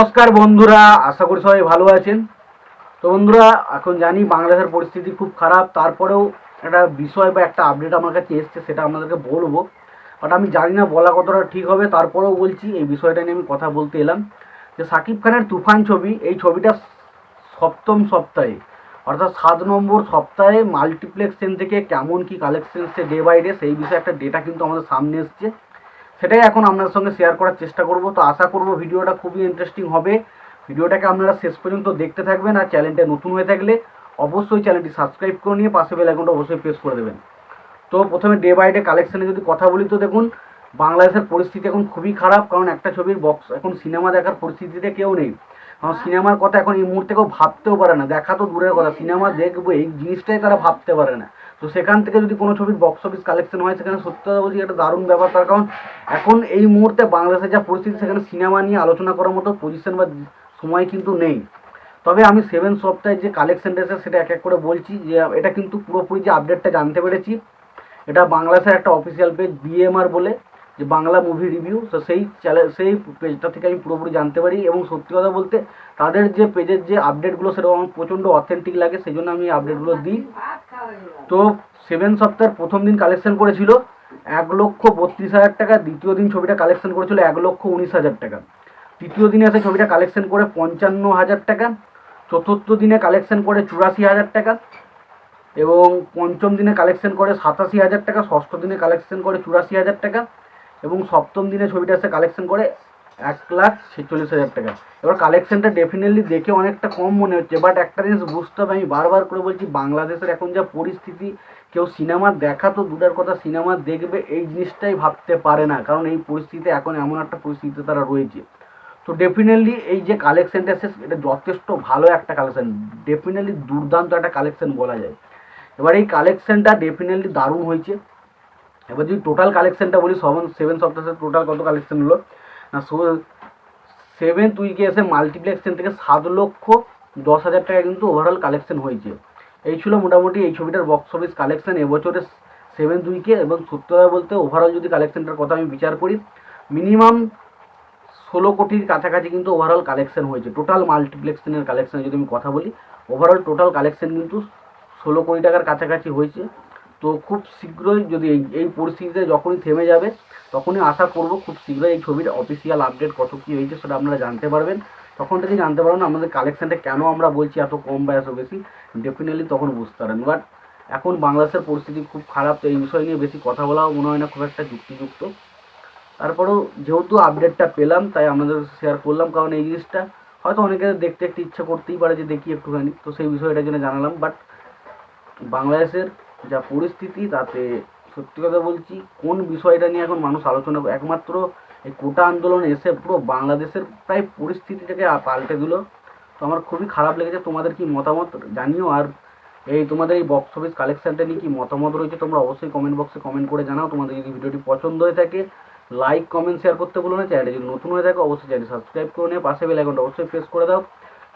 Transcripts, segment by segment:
নমস্কার বন্ধুরা, আশা করি সবাই ভালো আছেন। তো বন্ধুরা, এখন জানি বাংলাদেশের পরিস্থিতি খুব খারাপ, তারপরেও একটা বিষয় বা একটা আপডেট আমার কাছে এসছে, সেটা আপনাদেরকে বলব। বাট আমি জানি না বলা কতটা ঠিক হবে, তারপরেও বলছি, এই বিষয়টা নিয়ে আমি কথা বলতে এলাম। যে সাকিব খানের তুফান ছবি, এই ছবিটা সপ্তম সপ্তাহে, অর্থাৎ সাত নম্বর সপ্তাহে মাল্টিপ্লেক্স ট্রেন থেকে কেমন কি কালেকশন এসছে ডে বাই ডে সেই বিষয়ে একটা ডেটা কিন্তু আমাদের সামনে এসছে। সেটাই এখন আপনাদের সঙ্গে শেয়ার করার চেষ্টা করব। তো আশা করব ভিডিওটা খুবই ইন্টারেস্টিং হবে। ভিডিওটাকে আপনারা শেষ পর্যন্ত দেখতে থাকবেন আর চ্যানেলটা নতুন হয়ে থাকলে অবশ্যই চ্যানেলটি সাবস্ক্রাইব করে নিয়ে পাশে বেল আইকনটা অবশ্যই প্রেস করে দেবেন। তো প্রথমে ডে বাই ডে কালেকশনে যদি কথা বলি তো দেখুন, বাংলাদেশের পরিস্থিতি এখন খুবই খারাপ। কারণ একটা ছবির বক্স এখন সিনেমা দেখার পরিস্থিতিতে কেউ নেই। কারণ সিনেমার কথা এখন এই মুহূর্তে কেউ ভাবতেও পারে না। দেখা তো দূরের কথা সিনেমা দেখব, এই জিনিসটাই তারা ভাবতে পারে না। তো সেখান থেকে যদি কোনো ছবির বক্স অফিস কালেকশন হয়, সেখানে সত্যি কথা বলছি একটা দারুণ ব্যাপার। তার কারণ, এখন এই মুহূর্তে বাংলাদেশের যা পরিস্থিতি, সেখানে সিনেমা নিয়ে আলোচনা করার মতো পজিশন বা সময় কিন্তু নেই। তবে আমি সেভেন সপ্তাহে যে কালেকশন এসেছে, সেটা এক এক করে বলছি যে, এটা কিন্তু পুরোপুরি যে আপডেটটা জানতে পেরেছি। এটা বাংলাদেশের একটা অফিসিয়াল পেজ বিএমআর বলে, যে বাংলা মুভি রিভিউ তো সেই চ্যানেল সেই পেজটা থেকে আমি পুরোপুরি জানতে পারি এবং সত্যি কথা বলতে, তাদের যে পেজের যে আপডেটগুলো সেটা আমার প্রচণ্ড অথেন্টিক লাগে। সেই জন্য আমি আপডেটগুলো দিই। তো সেভেন সপ্তাহের প্রথম দিন কালেকশন করেছিল, এক লক্ষ বত্রিশ হাজার টাকা। দ্বিতীয় দিন ছবিটা কালেকশন করেছিল এক লক্ষ উনিশ হাজার টাকা। তৃতীয় দিনে এসে ছবিটা কালেকশন করে পঞ্চান্ন হাজার টাকা। চতুর্থ দিনে কালেকশন করে চুরাশি হাজার টাকা। এবং পঞ্চম দিনে কালেকশন করে সাতাশি হাজার টাকা। ষষ্ঠ দিনে কালেকশন করে চুরাশি হাজার টাকা। এবং সপ্তম দিনে ছবিটা এসে কালেকশন করে এক লাখ ছেচল্লিশ হাজার টাকা। এবার কালেকশনটা ডেফিনেটলি দেখে অনেকটা কম মনে হচ্ছে বাট একটা জিনিস বুঝতে হবে, আমি বারবার করে বলছি, বাংলাদেশের এখন যা পরিস্থিতি, কেউ সিনেমা দেখা তো দূরের কথা সিনেমা দেখবে, এই জিনিসটাই ভাবতে পারে না, কারণ এই পরিস্থিতিতে এখন এমন একটা পরিস্থিতিতে তারা রয়েছে। তো ডেফিনেটলি এই যে কালেকশনটা এসে এটা যথেষ্ট ভালো একটা কালেকশন ডেফিনেটলি দুর্দান্ত একটা কালেকশন বলা যায়। এবার এই কালেকশনটা ডেফিনেটলি দারুণ হয়েছে। এবার যদি টোটাল কালেকশনটা বলি সেভেন সেভেন সপ্তাহের টোটাল কত কালেকশন হলো? সেভেন্থ উইকে এসে মাল্টিপ্লেক্সেন থেকে সাত লক্ষ দশ হাজার টাকা কিন্তু ওভারঅল কালেকশন হয়েছে। এই ছিল মোটামুটি এই ছবিটার বক্স অফিস কালেকশন এবছরের সেভেন্থ উইকে এবং সত্য বলতে ওভারঅল যদি কালেকশনটার কথা আমি বিচার করি মিনিমাম ষোলো কোটির কাছাকাছি কিন্তু ওভারঅল কালেকশন হয়েছে। টোটাল মাল্টিপ্লেক্সেনের কালেকশন যদি আমি কথা বলি ওভারঅল টোটাল কালেকশন কিন্তু ষোলো কোটি টাকার কাছাকাছি হয়েছে। তো খুব শীঘ্রই যদি এই এই পরিস্থিতিতে যখনই থেমে যাবে, তখনই আশা করব খুব শীঘ্রই এই ছবির অফিসিয়াল আপডেট কত কী হয়েছে সেটা আপনারা জানতে পারবেন। তখন থেকে জানতে পারবেন আমাদের কালেকশানটা কেন আমরা বলছি এত কম বা এত বেশি ডেফিনেটলি তখন বুঝতে পারেন বাট এখন বাংলাদেশের পরিস্থিতি খুব খারাপ, তো এই বিষয় নিয়ে বেশি কথা বলাও মনে হয় না, খুব একটা যুক্তিযুক্ত। তারপরেও যেহেতু আপডেটটা পেলাম, তাই আমাদের শেয়ার করলাম, কারণ এই জিনিসটা হয়তো অনেকে দেখতে একটু ইচ্ছা করতেই পারে যে দেখি একটুখানি, তো সেই বিষয়টার জন্য জানালাম। বাট বাংলাদেশের যা পরিস্থিতি, তাতে সত্যি কথা বলছি, কোন বিষয়টা নিয়ে এখন মানুষ আলোচনা একমাত্র এই কোটা আন্দোলন এসে পুরো বাংলাদেশের প্রায় পরিস্থিতিটাকে পাল্টে দিল। তো আমার খুবই খারাপ লেগেছে। তোমাদের কি মতামত জানিও? আর এই তোমাদের এই বক্স অফিস কালেকশানটা নিয়ে কি মতামত রয়েছে তোমরা অবশ্যই কমেন্ট বক্সে কমেন্ট করে জানাও। তোমাদের যদি ভিডিওটি পছন্দ হয়ে থাকে লাইক কমেন্ট শেয়ার করতে বলো না। চ্যানেলটি যদি নতুন হয়ে থাকে, অবশ্যই চ্যানেল সাবস্ক্রাইব করে নিয়ে পাশে বেল আইকনটা অবশ্যই প্রেস করে দাও।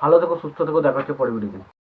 ভালো থেকো, সুস্থ থেকো। দেখা হচ্ছে পরে ভিডিওতে